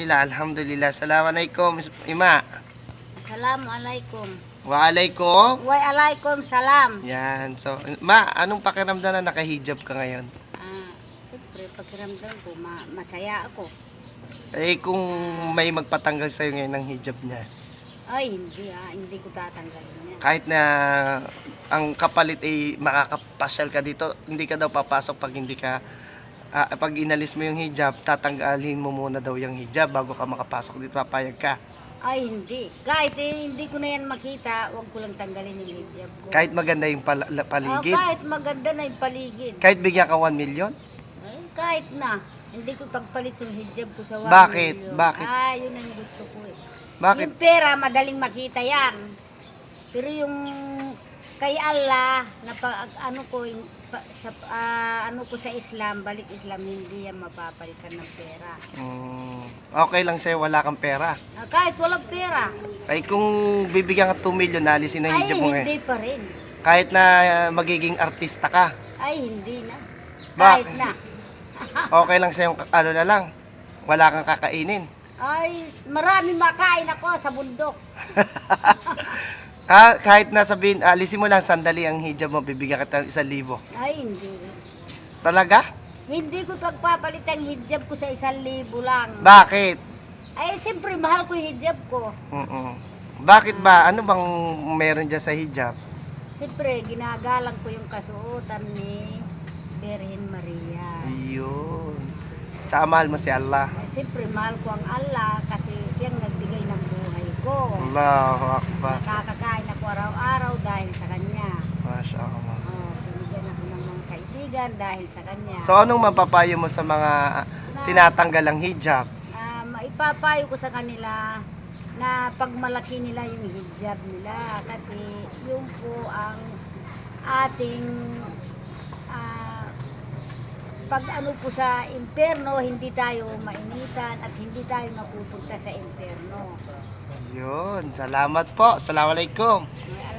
Alhamdulillah, alhamdulillah. Assalamualaikum, Ima. Assalamualaikum. Waalaikum. Wa alaikum salam. Yan. So, Ma, anong pakiramdam na nakahijab ka ngayon? Ah, siyempre, pakiramdam ko, ma- masaya ako. Eh, kung may magpatanggal sa'yo ngayon ng hijab niya, Ay, hindi ah, hindi ko tatanggalin yan. kahit na ang kapalit ay makakapasyal ka dito, hindi ka daw papasok pag hindi ka ah, pag inalis mo yung hijab, tatanggalin mo muna daw yung hijab bago ka makapasok dito, papayag ka. Ay, hindi. Kahit eh, hindi ko na yan makita, wag ko lang tanggalin yung hijab ko. Kahit maganda yung la- Ah, paligid. kahit maganda na yung paligid. Kahit bigyan ka 1 million. Ay, kahit na. Hindi ko pagpalit yung hijab ko sa one Bakit? million. Bakit? Ah, yun ang gusto ko eh. Bakit? Yung pera, madaling makita yan. Pero yung kay Allah, na pa, ano ko, yung pa- sa, ah, ano ko sa Islam, balik Islam, hindi yan mapapalitan ng pera. Mm, okay lang sa'yo, wala kang pera. Ah, kahit walang pera, Ay kung bibigyan ka 2 million, alisin na ay hijab mo ngayon. hindi pa rin. Kahit na uh, magiging artista ka, Ay hindi na. Bakit? Kahit na. okay lang sa'yo, ano na lang, wala kang kakainin. Ay, marami makain ako sa bundok. Ah, kahit na sabihin, alisin mo lang sandali ang hijab mo, bibigyan kita ng 1,000. Ay, hindi. Talaga? Hindi ko pagpapalit ang hijab ko sa isang libo lang. Bakit? Ay, siyempre, mahal ko yung hijab ko. Mm-mm. Bakit ba? Ano bang meron dyan sa hijab? Siyempre, ginagalang ko yung kasuotan ni Virgin Maria. Ayun. Tsaka mahal mo si Allah. Ay, siyempre, mahal ko ang Allah kasi siyang nagbigay ng buhay ko. Allahu Akbar. Araw-araw dahil sa Kanya. Masya Allah. Oh, binigyan ako ng mga kaibigan dahil sa Kanya. So anong mapapayo mo sa mga tinatanggal ang hijab? Ah, maipapayo ko sa kanila na pagmalaki nila yung hijab nila kasi yun po ang ating ah, pag ano po sa impyerno, hindi tayo mainitan at hindi tayo mapupunta sa impyerno. Yun. Salamat po. Assalamualaikum. Ay,